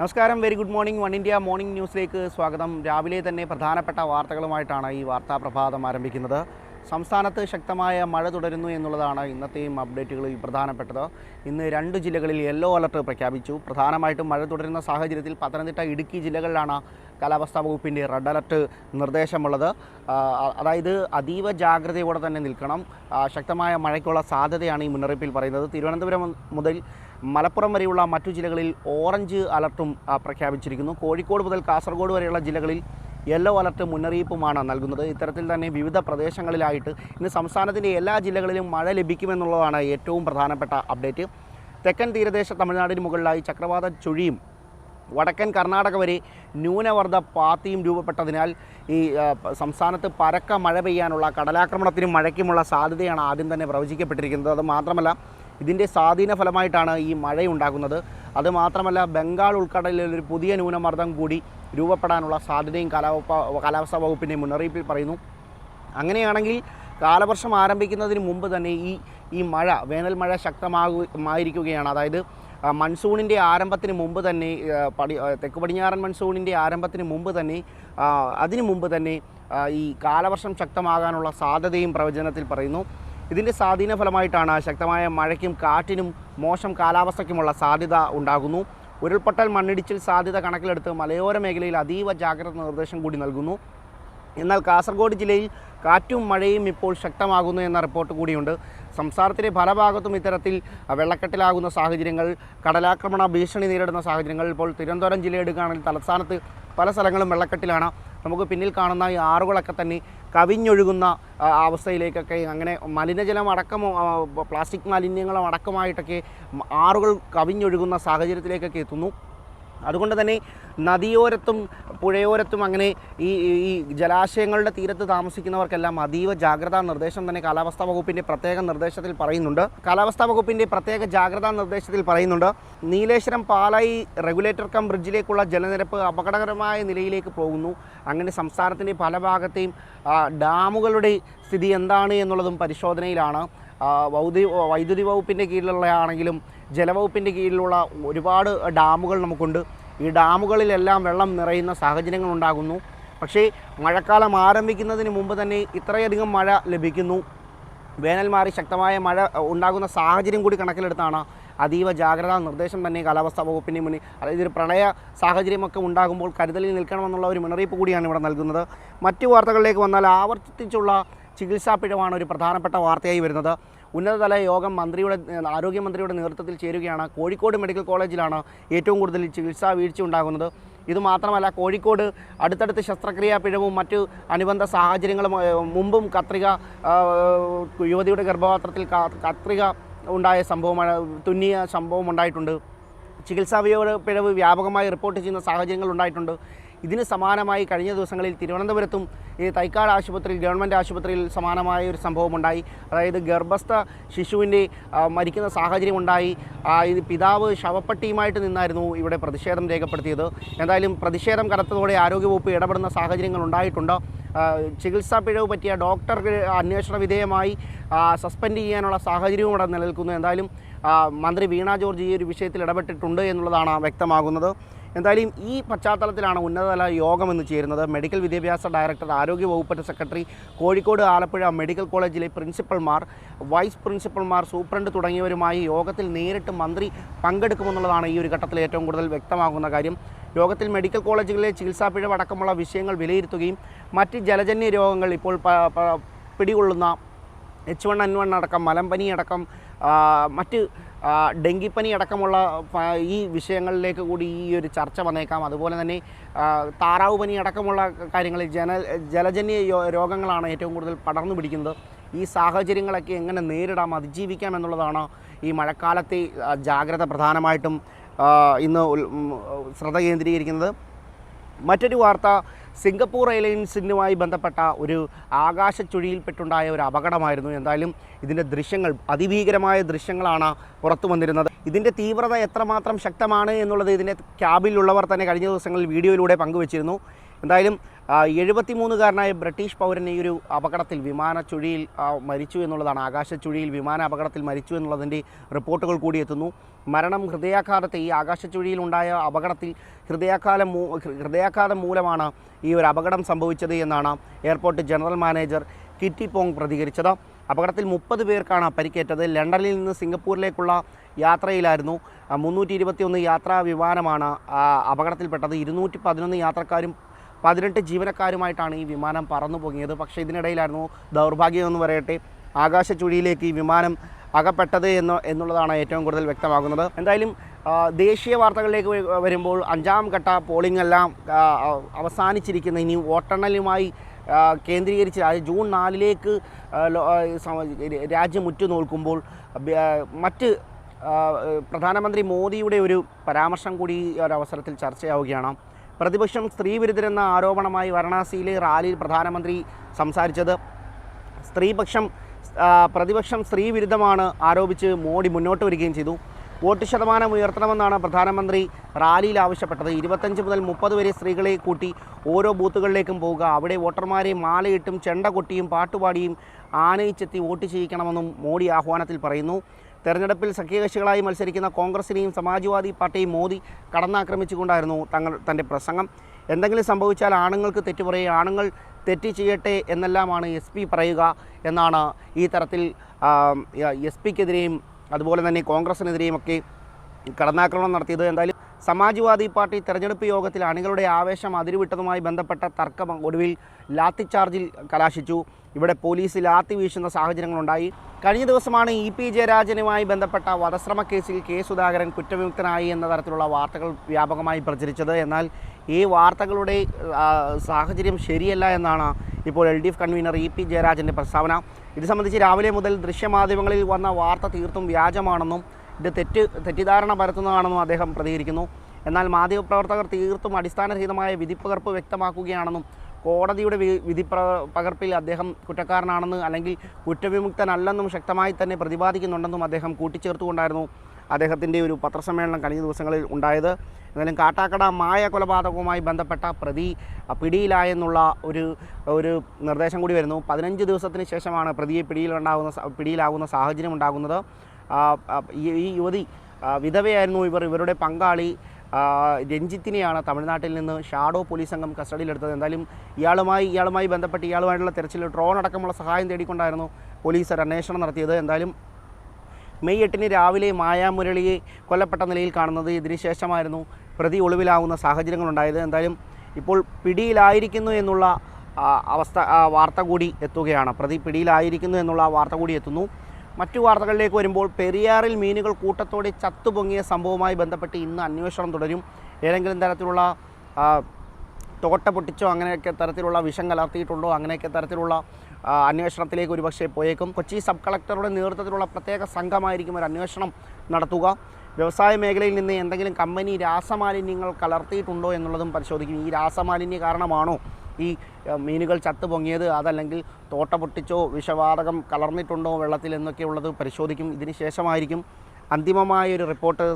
നമസ്കാരം. Very good morning. One India morning ന്യൂസിലേക്ക് സ്വാഗതം. രാവിലെ തന്നെ പ്രധാനപ്പെട്ട വാർത്തകളുമായിട്ടാണ് ഈ വാർത്താ പ്രഭാതം ആരംഭിക്കുന്നത്. സംസ്ഥാനത്ത് ശക്തമായ മഴ തുടരുന്നു എന്നുള്ളതാണ് ഇന്നത്തെയും അപ്ഡേറ്റുകളിൽ പ്രധാനപ്പെട്ടത്. ഇന്ന് രണ്ട് ജില്ലകളിൽ യെല്ലോ അലർട്ട് പ്രഖ്യാപിച്ചു. പ്രധാനമായിട്ടും മഴ തുടരുന്ന സാഹചര്യത്തിൽ പത്തനംതിട്ട ഇടുക്കി ജില്ലകളിലാണ് കാലാവസ്ഥാ വകുപ്പിന്റെ റെഡ് അലർട്ട് നിർദ്ദേശമുള്ളത്. അതായത് അതീവ ജാഗ്രതയോടെ തന്നെ നിൽക്കണം. ശക്തമായ മഴയ്ക്കുള്ള സാധ്യതയാണ് ഈ മുന്നറിയിപ്പിൽ പറയുന്നത്. തിരുവനന്തപുരം മുതൽ മലപ്പുറം വരെയുള്ള മറ്റു ജില്ലകളിൽ ഓറഞ്ച് അലർട്ടും പ്രഖ്യാപിച്ചിരിക്കുന്നു. കോഴിക്കോട് മുതൽ കാസർഗോഡ് വരെയുള്ള ജില്ലകളിൽ യെല്ലോ അലർട്ട് മുന്നറിയിപ്പുമാണ് നൽകുന്നത്. ഇത്തരത്തിൽ തന്നെ വിവിധ പ്രദേശങ്ങളിലായിട്ട് ഇന്ന് സംസ്ഥാനത്തിന്റെ എല്ലാ ജില്ലകളിലും മഴ ലഭിക്കുമെന്നുള്ളതാണ് ഏറ്റവും പ്രധാനപ്പെട്ട അപ്ഡേറ്റ്. തെക്കൻ തീരദേശ തമിഴ്നാടിന് മുകളിലായി ചക്രവാത ചുഴിയും വടക്കൻ കർണാടക വരെ ന്യൂനവർദ്ധ പാത്തിയും രൂപപ്പെട്ടതിനാൽ ഈ സംസ്ഥാനത്ത് പരക്ക മഴ പെയ്യാനുള്ള കടലാക്രമണത്തിനും മഴയ്ക്കുമുള്ള സാധ്യതയാണ് ആദ്യം തന്നെ പ്രവചിക്കപ്പെട്ടിരിക്കുന്നത്. അത് മാത്രമല്ല ഇതിന്റെ സ്വാധീന ഫലമായിട്ടാണ് ഈ മഴയുണ്ടാകുന്നത്. അതുമാത്രമല്ല ബംഗാൾ ഉൾക്കടലിൽ ഒരു പുതിയ ന്യൂനമർദ്ദം കൂടി രൂപപ്പെടാനുള്ള സാധ്യതയും കാലാവസ്ഥ കാലാവസ്ഥാ വകുപ്പിന്റെ മുന്നറിയിപ്പിൽ പറയുന്നു. അങ്ങനെയാണെങ്കിൽ കാലവർഷം ആരംഭിക്കുന്നതിന് മുമ്പ് തന്നെ ഈ ഈ മഴ വേനൽ മഴ ശക്തമാകുമായിരിക്കുകയാണ് അതായത് മൺസൂണിന്റെ ആരംഭത്തിന് മുമ്പ് തന്നെ പടി തെക്ക് പടിഞ്ഞാറൻ മൺസൂണിന്റെ ആരംഭത്തിന് മുമ്പ് തന്നെ അതിനു മുമ്പ് തന്നെ ഈ കാലവർഷം ശക്തമാകാനുള്ള സാധ്യതയും പ്രവചനത്തിൽ പറയുന്നു. ഇതിന്റെ സ്വാധീന ഫലമായിട്ടാണ് ശക്തമായ മഴയ്ക്കും കാറ്റിനും മോശം കാലാവസ്ഥയ്ക്കുമുള്ള സാധ്യത ഉണ്ടാകുന്നു. ഉരുൾപൊട്ടൽ മണ്ണിടിച്ചിൽ സാധ്യത കണക്കിലെടുത്ത് മലയോര മേഖലയിൽ അതീവ ജാഗ്രത നിർദ്ദേശം കൂടി നൽകുന്നു. എന്നാൽ കാസർഗോഡ് ജില്ലയിൽ കാറ്റും മഴയും ഇപ്പോൾ ശക്തമാകുന്നു എന്ന റിപ്പോർട്ട് കൂടിയുണ്ട്. സംസ്ഥാനത്തിന്റെ പല ഭാഗത്തും ഇത്തരത്തിൽ വെള്ളക്കെട്ടിലാകുന്ന സാഹചര്യങ്ങൾ കടലാക്രമണ ഭീഷണി നേരിടുന്ന സാഹചര്യങ്ങൾ ഇപ്പോൾ തിരുവനന്തപുരം ജില്ല എടുക്കുകയാണെങ്കിൽ തലസ്ഥാനത്ത് പല സ്ഥലങ്ങളും വെള്ളക്കെട്ടിലാണ്. നമുക്ക് പിന്നിൽ കാണുന്ന ഈ ആറുകളൊക്കെ തന്നെ കവിഞ്ഞൊഴുകുന്ന അവസ്ഥയിലേക്കൊക്കെ അങ്ങനെ മലിനജലം അടക്കം പ്ലാസ്റ്റിക് മാലിന്യങ്ങളും അടക്കമായിട്ടൊക്കെ ആറുകൾ കവിഞ്ഞൊഴുകുന്ന സാഹചര്യത്തിലേക്കൊക്കെ എത്തുന്നു. അതുകൊണ്ട് തന്നെ നദിയോരത്തും പുഴയോരത്തും അങ്ങനെ ഈ ഈ- ജലാശയങ്ങളുടെ തീരത്ത് താമസിക്കുന്നവർക്കെല്ലാം അതീവ ജാഗ്രതാ നിർദ്ദേശം തന്നെ കാലാവസ്ഥാ വകുപ്പിന്റെ പ്രത്യേക നിർദ്ദേശത്തിൽ പറയുന്നുണ്ട്. കാലാവസ്ഥാ വകുപ്പിന്റെ പ്രത്യേക ജാഗ്രതാ നിർദ്ദേശത്തിൽ പറയുന്നുണ്ട്. നീലേശ്വരം പാലായി റെഗുലേറ്റർ കം ബ്രിഡ്ജിലേക്കുള്ള ജലനിരപ്പ് അപകടകരമായ നിലയിലേക്ക് പോകുന്നു. അങ്ങനെ സംസ്ഥാനത്തിന്റെ പല ഭാഗത്തെയും ഡാമുകളുടെ സ്ഥിതി എന്താണ് എന്നുള്ളതും പരിശോധനയിലാണ്. വൈദ്യുതി വൈദ്യുതി വകുപ്പിന്റെ കീഴിലുള്ള ആണെങ്കിലും ജലവകുപ്പിന്റെ കീഴിലുള്ള ഒരുപാട് ഡാമുകൾ നമുക്കുണ്ട്. ഈ ഡാമുകളിലെല്ലാം വെള്ളം നിറയുന്ന സാഹചര്യങ്ങൾ ഉണ്ടാകുന്നു പക്ഷേ മഴക്കാലം ആരംഭിക്കുന്നതിന് മുമ്പ് തന്നെ ഇത്രയധികം മഴ ലഭിക്കുന്നു. വേനൽ മാറി ശക്തമായ മഴ ഉണ്ടാകുന്ന സാഹചര്യം കൂടി കണക്കിലെടുത്താണ് അതീവ ജാഗ്രതാ നിർദ്ദേശം തന്നെ കാലാവസ്ഥാ വകുപ്പിന്റെ മുന്നിൽ അതായത് ഒരു പ്രളയ സാഹചര്യമൊക്കെ ഉണ്ടാകുമ്പോൾ കരുതലിൽ നിൽക്കണമെന്നുള്ള ഒരു മുന്നറിയിപ്പ് കൂടിയാണ് ഇവിടെ നൽകുന്നത്. മറ്റു വാർത്തകളിലേക്ക് വന്നാൽ ആവർത്തിച്ചുള്ള ചികിത്സാ പിഴവാണ് ഒരു പ്രധാനപ്പെട്ട വാർത്തയായി വരുന്നത്. ഉന്നതതല യോഗം മന്ത്രിയുടെ ആരോഗ്യമന്ത്രിയുടെ നേതൃത്വത്തിൽ ചേരുകയാണ്. കോഴിക്കോട് മെഡിക്കൽ കോളേജിലാണ് ഏറ്റവും കൂടുതൽ ചികിത്സാ വീഴ്ച ഉണ്ടാകുന്നത്. ഇതുമാത്രമല്ല കോഴിക്കോട് അടുത്തടുത്ത് ശസ്ത്രക്രിയാ പിഴവും മറ്റ് അനുബന്ധ സാഹചര്യങ്ങളും മുമ്പും കത്രിക യുവതിയുടെ ഗർഭപാത്രത്തിൽ കത്രിക ഉണ്ടായ സംഭവമാണ് തുന്നിയ സംഭവം ഉണ്ടായിട്ടുണ്ട്. ചികിത്സാ പിഴവ് വ്യാപകമായി റിപ്പോർട്ട് ചെയ്യുന്ന സാഹചര്യങ്ങൾ ഉണ്ടായിട്ടുണ്ട്. ഇതിന് സമാനമായി കഴിഞ്ഞ ദിവസങ്ങളിൽ തിരുവനന്തപുരത്തും ഈ തൈക്കാട് ആശുപത്രിയിൽ ഗവൺമെന്റ് ആശുപത്രിയിൽ സമാനമായ ഒരു സംഭവം ഉണ്ടായി അതായത് ഗർഭസ്ഥ ശിശുവിന്റെ മരിക്കുന്ന സാഹചര്യം ഉണ്ടായി. ഇത് പിതാവ് ശവപ്പെട്ടിയുമായിട്ട് നിന്നായിരുന്നു ഇവിടെ പ്രതിഷേധം രേഖപ്പെടുത്തിയത്. എന്തായാലും പ്രതിഷേധം കനത്തതോടെ ആരോഗ്യവകുപ്പ് ഇടപെടുന്ന സാഹചര്യങ്ങൾ ഉണ്ടായിട്ടുണ്ട്. ചികിത്സാ പിഴവ് പറ്റിയ ഡോക്ടർ അന്വേഷണ വിധേയമായി സസ്പെൻഡ് ചെയ്യാനുള്ള സാഹചര്യവും ഇവിടെ നിലനിൽക്കുന്നു. എന്തായാലും മന്ത്രി വീണ ജോർജ് ഈ ഒരു വിഷയത്തിൽ ഇടപെട്ടിട്ടുണ്ട് എന്നുള്ളതാണ് വ്യക്തമാകുന്നത്. എന്തായാലും ഈ പശ്ചാത്തലത്തിലാണ് ഉന്നതതല യോഗം എന്ന് ചേരുന്നത്. മെഡിക്കൽ വിദ്യാഭ്യാസ ഡയറക്ടർ ആരോഗ്യ വകുപ്പ് സെക്രട്ടറി കോഴിക്കോട് ആലപ്പുഴ മെഡിക്കൽ കോളേജിലെ പ്രിൻസിപ്പൽമാർ വൈസ് പ്രിൻസിപ്പൽമാർ സൂപ്രണ്ട് തുടങ്ങിയവരുമായി യോഗത്തിൽ നേരിട്ട് മന്ത്രി പങ്കെടുക്കുമെന്നുള്ളതാണ് ഈ ഒരു ഘട്ടത്തിൽ ഏറ്റവും കൂടുതൽ വ്യക്തമാകുന്ന കാര്യം. യോഗത്തിൽ മെഡിക്കൽ കോളേജുകളിലെ ചികിത്സാ പിഴവ് അടക്കമുള്ള വിഷയങ്ങൾ വിലയിരുത്തുകയും മറ്റ് ജലജന്യ രോഗങ്ങൾ ഇപ്പോൾ പിടികൊള്ളുന്ന എച്ച് വൺ എൻ വൺ അടക്കം മലമ്പനി അടക്കം മറ്റ് ഡെങ്കിപ്പനി അടക്കമുള്ള ഈ വിഷയങ്ങളിലേക്ക് കൂടി ഈ ഒരു ചർച്ച വന്നേക്കാം. അതുപോലെ തന്നെ താറാവ് പനി അടക്കമുള്ള കാര്യങ്ങളിൽ ജന ജലജന്യ രോഗങ്ങളാണ് ഏറ്റവും കൂടുതൽ പടർന്നു പിടിക്കുന്നത്. ഈ സാഹചര്യങ്ങളൊക്കെ എങ്ങനെ നേരിടാം അതിജീവിക്കാം എന്നുള്ളതാണ് ഈ മഴക്കാലത്തെ ജാഗ്രത പ്രധാനമായിട്ടും ഇന്ന് ശ്രദ്ധ കേന്ദ്രീകരിക്കുന്നത്. മറ്റൊരു വാർത്ത സിംഗപ്പൂർ എയർലൈൻസിനുമായി ബന്ധപ്പെട്ട ഒരു ആകാശച്ചുഴിയിൽപ്പെട്ടുണ്ടായ ഒരു അപകടമായിരുന്നു. എന്തായാലും ഇതിന്റെ ദൃശ്യങ്ങൾ അതിഭീകരമായ ദൃശ്യങ്ങളാണ് പുറത്തു വന്നിരുന്നത്. ഇതിന്റെ തീവ്രത എത്രമാത്രം ശക്തമാണ് എന്നുള്ളത് ഇതിന്റെ ക്യാബിലുള്ളവർ തന്നെ കഴിഞ്ഞ ദിവസങ്ങളിൽ വീഡിയോയിലൂടെ പങ്കുവച്ചിരുന്നു. എന്തായാലും എഴുപത്തിമൂന്നുകാരനായ ബ്രിട്ടീഷ് പൗരൻ ഈ ഒരു അപകടത്തിൽ വിമാന ചുഴിയിൽ മരിച്ചു എന്നുള്ളതാണ്. ആകാശ ചുഴിയിൽ വിമാന അപകടത്തിൽ മരിച്ചു എന്നുള്ളതിന്റെ റിപ്പോർട്ടുകൾ കൂടി എത്തുന്നു. മരണം ഹൃദയാഘാതത്തെ ഈ ആകാശ ചുഴിയിലുണ്ടായ അപകടത്തിൽ ഹൃദയാഘാതം ഹൃദയാഘാതം മൂലമാണ് ഈ ഒരു അപകടം സംഭവിച്ചത് എന്നാണ് airport general manager Kitty Pong പ്രതികരിച്ചത്. അപകടത്തിൽ മുപ്പത് പേർക്കാണ് പരിക്കേറ്റത്. ലണ്ടനിൽ നിന്ന് സിംഗപ്പൂരിലേക്കുള്ള യാത്രയിലായിരുന്നു. മുന്നൂറ്റി ഇരുപത്തിയൊന്ന് യാത്രാ വിമാനമാണ് അപകടത്തിൽപ്പെട്ടത്. ഇരുന്നൂറ്റി പതിനൊന്ന് യാത്രക്കാരും പതിനെട്ട് ജീവനക്കാരുമായിട്ടാണ് ഈ വിമാനം പറന്നു പൊങ്ങിയത് പക്ഷേ ഇതിനിടയിലായിരുന്നു ദൗർഭാഗ്യം എന്ന് പറയട്ടെ ആകാശ ചുഴിയിലേക്ക് ഈ വിമാനം അകപ്പെട്ടത് എന്ന് എന്നുള്ളതാണ് ഏറ്റവും കൂടുതൽ വ്യക്തമാകുന്നത്. എന്തായാലും ദേശീയ വാർത്തകളിലേക്ക് വരുമ്പോൾ അഞ്ചാം ഘട്ട പോളിംഗ് എല്ലാം അവസാനിച്ചിരിക്കുന്ന. ഇനി വോട്ടെണ്ണലുമായി കേന്ദ്രീകരിച്ച് ജൂൺ നാലിലേക്ക് രാജ്യം ഉറ്റുനോൽക്കുമ്പോൾ മറ്റ് പ്രധാനമന്ത്രി മോദിയുടെ ഒരു പരാമർശം കൂടി ഈ ഒരു അവസരത്തിൽ ചർച്ചയാവുകയാണ്. പ്രതിപക്ഷം സ്ത്രീവിരുദ്ധരെന്ന ആരോപണമായി വാരണാസിയിലെ റാലിയിൽ പ്രധാനമന്ത്രി സംസാരിച്ചത്. സ്ത്രീപക്ഷം പ്രതിപക്ഷം സ്ത്രീവിരുദ്ധമാണ് ആരോപിച്ച് മോഡി മുന്നോട്ട് വരികയും ചെയ്തു. വോട്ട് ശതമാനം ഉയർത്തണമെന്നാണ് പ്രധാനമന്ത്രി റാലിയിൽ ആവശ്യപ്പെട്ടത്. ഇരുപത്തഞ്ച് മുതൽ മുപ്പത് വരെ സ്ത്രീകളെ കൂട്ടി ഓരോ ബൂത്തുകളിലേക്കും പോവുക. അവിടെ വോട്ടർമാരെ മാലയിട്ടും ചെണ്ട കൊട്ടിയും പാട്ടുപാടിയും ആനയിച്ചെത്തി വോട്ട് ചെയ്യിക്കണമെന്നും മോഡി ആഹ്വാനത്തിൽ പറയുന്നു. തെരഞ്ഞെടുപ്പിൽ സഖ്യകക്ഷികളായി മത്സരിക്കുന്ന കോൺഗ്രസിനെയും സമാജ്വാദി പാർട്ടിയും മോദി കടന്നാക്രമിച്ചുകൊണ്ടായിരുന്നു തങ്ങൾ തന്റെ പ്രസംഗം. എന്തെങ്കിലും സംഭവിച്ചാൽ ആണുങ്ങൾക്ക് തെറ്റു പറയുക ആണുങ്ങൾ തെറ്റ് ചെയ്യട്ടെ എന്നെല്ലാമാണ് എസ് പി പറയുക എന്നാണ് ഈ തരത്തിൽ എസ് പിക്കെതിരെയും അതുപോലെ തന്നെ കോൺഗ്രസിനെതിരെയും ഒക്കെ കടന്നാക്രമണം നടത്തിയത്. എന്തായാലും സമാജ്വാദി പാർട്ടി തെരഞ്ഞെടുപ്പ് യോഗത്തിൽ അണികളുടെ ആവേശം അതിരുവിട്ടതുമായി ബന്ധപ്പെട്ട തർക്കം ഒടുവിൽ ലാത്തി ചാർജിൽ കലാശിച്ചു. ഇവിടെ പോലീസ് ലാത്തി വീശുന്ന സാഹചര്യങ്ങളുണ്ടായി. കഴിഞ്ഞ ദിവസമാണ് ഇ പി ജയരാജനുമായി ബന്ധപ്പെട്ട വധശ്രമ കേസിൽ കെ സുധാകരൻ കുറ്റവിമുക്തനായി എന്ന തരത്തിലുള്ള വാർത്തകൾ വ്യാപകമായി പ്രചരിച്ചത്. എന്നാൽ ഈ വാർത്തകളുടെ സാഹചര്യം ശരിയല്ല എന്നാണ് ഇപ്പോൾ L D F convener E P ജയരാജന്റെ പ്രസ്താവന. ഇത് സംബന്ധിച്ച് രാവിലെ മുതൽ ദൃശ്യമാധ്യമങ്ങളിൽ വന്ന വാർത്ത തീർത്തും വ്യാജമാണെന്നും ഇത് തെറ്റ് തെറ്റിദ്ധാരണ പരത്തുന്നതാണെന്നും അദ്ദേഹം പ്രതികരിക്കുന്നു. എന്നാൽ മാധ്യമപ്രവർത്തകർ തീർത്തും അടിസ്ഥാനരഹിതമായ വിധിപ്പകർപ്പ് വ്യക്തമാക്കുകയാണെന്നും കോടതിയുടെ വിധി പകർപ്പിൽ അദ്ദേഹം കുറ്റക്കാരനാണെന്ന് അല്ലെങ്കിൽ കുറ്റവിമുക്തനല്ലെന്നും ശക്തമായി തന്നെ പ്രതിപാദിക്കുന്നുണ്ടെന്നും അദ്ദേഹം കൂട്ടിച്ചേർത്തുകൊണ്ടായിരുന്നു അദ്ദേഹത്തിന്റെ ഒരു പത്രസമ്മേളനം കഴിഞ്ഞ ദിവസങ്ങളിൽ ഉണ്ടായത്. എന്നാലും കാട്ടാക്കട മായ കൊലപാതകവുമായി ബന്ധപ്പെട്ട പ്രതി പിടിയിലായെന്നുള്ള ഒരു ഒരു നിർദ്ദേശം കൂടി വരുന്നു. പതിനഞ്ച് ദിവസത്തിന് ശേഷമാണ് പ്രതിയെ പിടിയിലുണ്ടാകുന്ന പിടിയിലാകുന്ന സാഹചര്യം ഉണ്ടാകുന്നത്. ഈ യുവതി വിധവയായിരുന്നു ഇവർ. ഇവരുടെ പങ്കാളി രഞ്ജിത്തിനെയാണ് തമിഴ്നാട്ടിൽ നിന്ന് ഷാഡോ പോലീസ് സംഘം കസ്റ്റഡിയിലെടുത്തത്. എന്തായാലും ഇയാളുമായി ഇയാളുമായി ബന്ധപ്പെട്ട് ഇയാളുമായിട്ടുള്ള തെരച്ചിൽ ഡ്രോൺ അടക്കമുള്ള സഹായം തേടിക്കൊണ്ടായിരുന്നു പോലീസ് ഒരു അന്വേഷണം നടത്തിയത്. എന്തായാലും മെയ് എട്ടിന് രാവിലെ മായാമുരളിയെ കൊല്ലപ്പെട്ട നിലയിൽ കാണുന്നത് ഇതിനുശേഷമായിരുന്നു പ്രതി ഒളിവിലാവുന്ന സാഹചര്യങ്ങളുണ്ടായത്. എന്തായാലും ഇപ്പോൾ പിടിയിലായിരിക്കുന്നു എന്നുള്ള അവസ്ഥ വാർത്ത കൂടി എത്തുകയാണ്. പ്രതി പിടിയിലായിരിക്കുന്നു എന്നുള്ള വാർത്ത കൂടി എത്തുന്നു. മറ്റു വാർത്തകളിലേക്ക് വരുമ്പോൾ പെരിയാറിൽ മീനുകൾ കൂട്ടത്തോടെ ചത്തുപൊങ്ങിയ സംഭവവുമായി ബന്ധപ്പെട്ട് ഇന്ന് അന്വേഷണം തുടരും. ഏതെങ്കിലും തരത്തിലുള്ള തോട്ട പൊട്ടിച്ചോ അങ്ങനെയൊക്കെ തരത്തിലുള്ള വിഷം കലർത്തിയിട്ടുണ്ടോ അങ്ങനെയൊക്കെ തരത്തിലുള്ള അന്വേഷണത്തിലേക്ക് ഒരുപക്ഷെ പോയേക്കും. കൊച്ചി സബ് കളക്ടറുടെ നേതൃത്വത്തിലുള്ള പ്രത്യേക സംഘമായിരിക്കും ഒരു അന്വേഷണം നടത്തുക. വ്യവസായ മേഖലയിൽ നിന്ന് എന്തെങ്കിലും കമ്പനി രാസമാലിന്യങ്ങൾ കലർത്തിയിട്ടുണ്ടോ എന്നുള്ളതും പരിശോധിക്കും. ഈ രാസമാലിന്യ കാരണമാണോ ഈ മീനുകൾ ചത്തു പൊങ്ങിയത് അതല്ലെങ്കിൽ തോട്ട പൊട്ടിച്ചോ വിഷവാതകം കലർന്നിട്ടുണ്ടോ വെള്ളത്തിൽ എന്നൊക്കെയുള്ളത് പരിശോധിക്കും. ഇതിന് ശേഷമായിരിക്കും അന്തിമമായൊരു റിപ്പോർട്ട്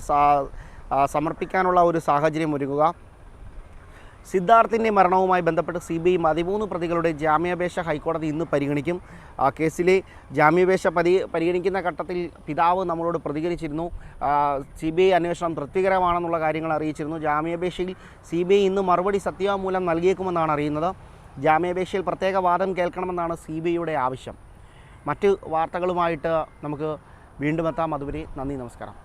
സമർപ്പിക്കാനുള്ള ഒരു സാഹചര്യം ഒരുങ്ങുക. സിദ്ധാർത്ഥിന്റെ മരണവുമായി ബന്ധപ്പെട്ട് സി ബി ഐ പതിമൂന്ന് പ്രതികളുടെ ജാമ്യാപേക്ഷ ഹൈക്കോടതി ഇന്ന് പരിഗണിക്കും. ആ കേസിലെ ജാമ്യാപേക്ഷ പരി പരിഗണിക്കുന്ന ഘട്ടത്തിൽ പിതാവ് നമ്മളോട് പ്രതികരിച്ചിരുന്നു. സി ബി ഐ അന്വേഷണം തൃപ്തികരമാണെന്നുള്ള കാര്യങ്ങൾ അറിയിച്ചിരുന്നു. ജാമ്യാപേക്ഷയിൽ സി ബി ഐ ഇന്ന് മറുപടി സത്യവാങ്മൂലം നൽകിയേക്കുമെന്നാണ് അറിയുന്നത്. ജാമ്യാപേക്ഷയിൽ പ്രത്യേക വാദം കേൾക്കണമെന്നാണ് സി ബി ഐയുടെ ആവശ്യം. മറ്റ് വാർത്തകളുമായിട്ട് നമുക്ക് വീണ്ടും എത്താം. അതുവരെ നന്ദി നമസ്കാരം.